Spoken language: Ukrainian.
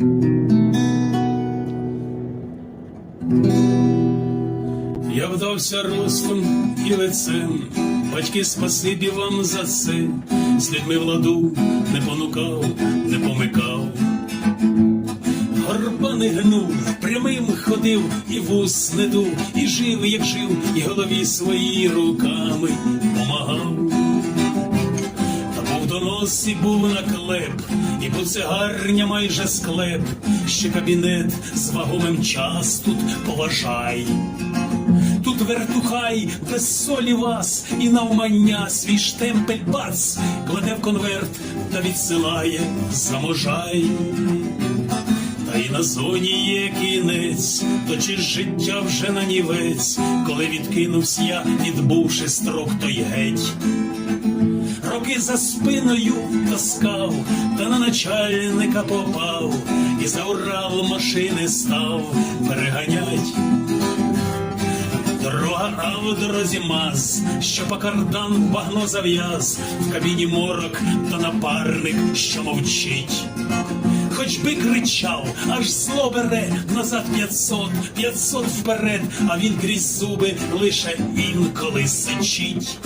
Я вдався ростом і лицем, батьки, спасибі вам за це, з людьми владу не понукав, не помикав. Горба не гнув, прямим ходив, і вус не дув, і жив, як жив, і голові свої руками помагав. Та був був наклеп, і буцегарня майже склеп, ще кабінет з вагомим час тут поважай. Тут вертухай без солі вас і навмання свій штемпель бац кладе в конверт та відсилає заможай. Та й на зоні є кінець, то чи ж життя вже нанівець, коли відкинувся я, відбувши строк той геть. Роки за спиною таскав, та на начальника попав, і за Урал машини став переганять. Дорога, а в дорозі маз, що по кардан багно зав'яз, в кабіні морок та напарник, що мовчить. Хоч би кричав, аж зло бере назад п'ятсот, п'ятсот вперед, а він крізь зуби лише інколи сичить.